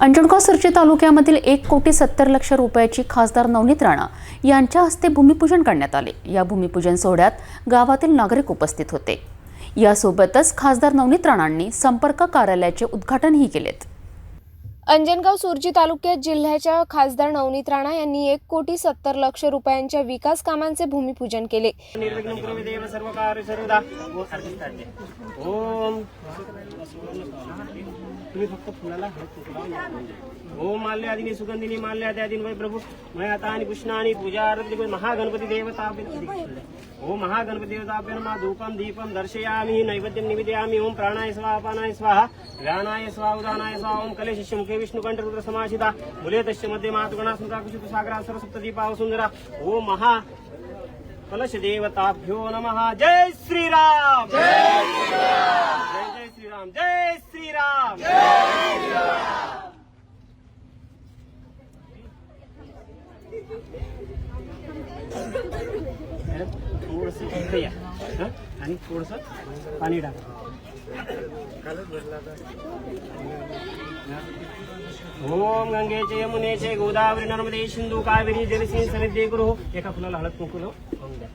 Anjangaon Sergey तालुक्यामधील एक कोटी सत्तर लक्ष रुपयाची खासदार नवनीत राणा यांच्या हस्ते भूमिपूजन करण्यात आले. या भूमिपूजन सोहळ्यात गावातील नागरिक उपस्थित होते. यासोबतच खासदार नवनीत राणांनी संपर्क कार्यालयाचे उद्घाटनही केलेत. अंजनगाव सुरजी तालुक्यात जिल्ह्याच्या खासदार नवनीत राणा यांनी एक कोटी सत्तर लक्ष रुपयांच्या विकास कामांचे भूमिपूजन केले. तुम्ही फक्त फुलाला सर्वकार्य सर्वदा ओम तुम्ही फक्त फुलाला हळद कुंकू लावा. ओम माल्यादिनी सुगंधिनी आणि वै प्रभू महागणपती देवता ओम महागणपती देवताभ्य धूपम दीपम दर्शयामि नैवेद्यं निवेदयामी ओम प्राणाय स्वाहा स्वाहा व्यानाय स्वाहा उदानाय स्वाहा ओम कलेशिष्य मुखे विष्णुकंठ रुद्र समाशिता मुले तस्यमध्ये मातुगणा स्मृता कुशुत सागरा सरस्वत दीपा सुंदरा। ओम महा कलश देवताभ्यो नमः। जय श्रीराम जय जय श्रीराम जय श्रीराम थोडस इकडे या हं? आणि थोडस पाणी टाका. ओम गंगेचे यमुनेचे गोदावरी नर्मदे सिंधू कावेरी जलसिंह सनिधे गुरु. एका फुलाला हळद कुंकू लावून द्या.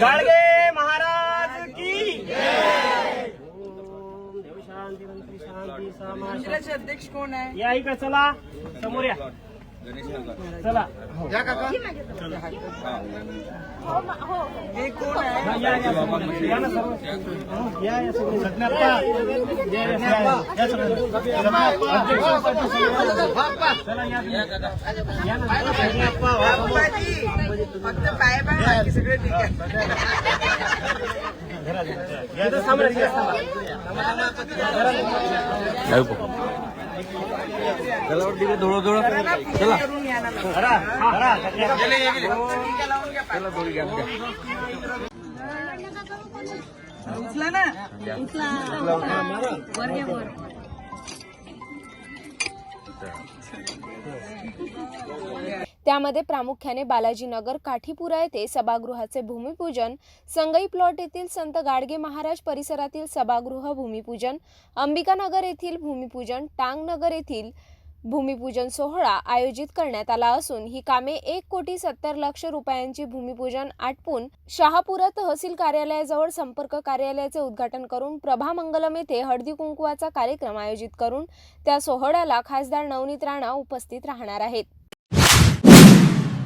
गाडगे महाराज की ओम देव शांती मंत्री शांती समाज मंदिराचे अध्यक्ष कोण आहे? या इकडे चला. समोर या. चला. हो. हे कोण आहे? हा, या, या, या. या ना सर्व. या, या समोर. या, या, या, या समोर. चला, या. या ना. बाबाजी, फक्त पाय पाय बाकी सगळे ठीक आहे. इथं थांबा, इथं थांबा. करून या ना हरा, हा, हरा. टीका. लावून घ्या पाय. उचला ना. त्यामध्ये प्रामुख्याने बालाजीनगर काठीपुरा येथे सभागृहाचे भूमिपूजन संगई प्लॉट येथील संत गाडगे महाराज परिसरातील सभागृह भूमिपूजन अंबिकानगर येथील भूमिपूजन टांगनगर येथील भूमिपूजन सोहळा आयोजित करण्यात आला असून ही कामे एक कोटी सत्तर लक्ष रुपयांची भूमिपूजन आटपून शहापुरा तहसील कार्यालयाजवळ संपर्क कार्यालयाचे उद्घाटन करून प्रभा मंगलम येथे हळदी कुंकुवाचा कार्यक्रम आयोजित करून त्या सोहळ्याला खासदार नवनीत राणा उपस्थित राहणार आहेत.